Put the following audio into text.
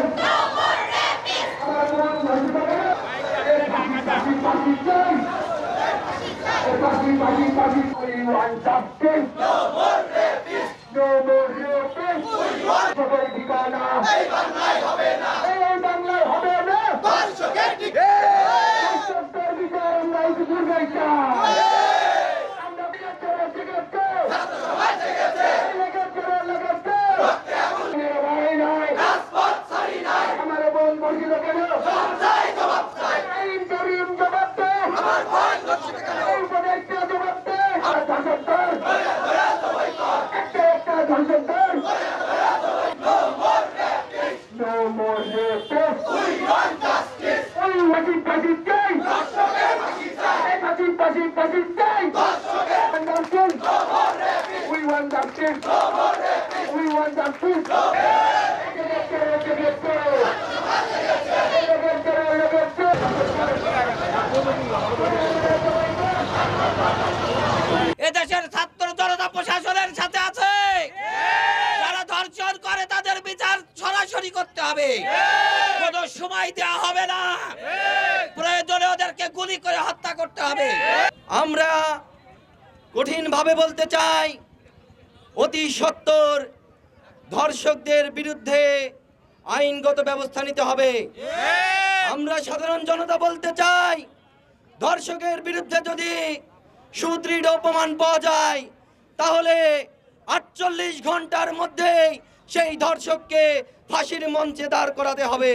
No more rapists! No more rapists! We want... একটা ধর্ষকদের। No more tactics. No more rapists. We want justice. We want want it, চাই। এই ফাঁসি, ফাঁসি, ফাঁসি চাই। Want justice. We want justice. We want justice. লেগেছে, লেগেছে। এদেশের ছাত্র জনতা প্রশাসনের সাথে আছে সরাসরি করতে হবে। কোনো সময় দেওয়া হবে না। প্রয়োজনে ওদেরকে গুলি করে হত্যা করতে হবে। আমরা কঠিনভাবে বলতে চাই অতি সত্তর ধর্ষকদের বিরুদ্ধে আইনগত ব্যবস্থা নিতে হবে। আমরা সাধারণ জনতা বলতে চাই ধর্ষকের বিরুদ্ধে যদি সুদৃঢ় প্রমাণ পাওয়া যায় তাহলে আটচল্লিশ ঘণ্টার মধ্যেই সেই ধর্ষককে ফাঁসির মঞ্চে দাঁড় করাতে হবে।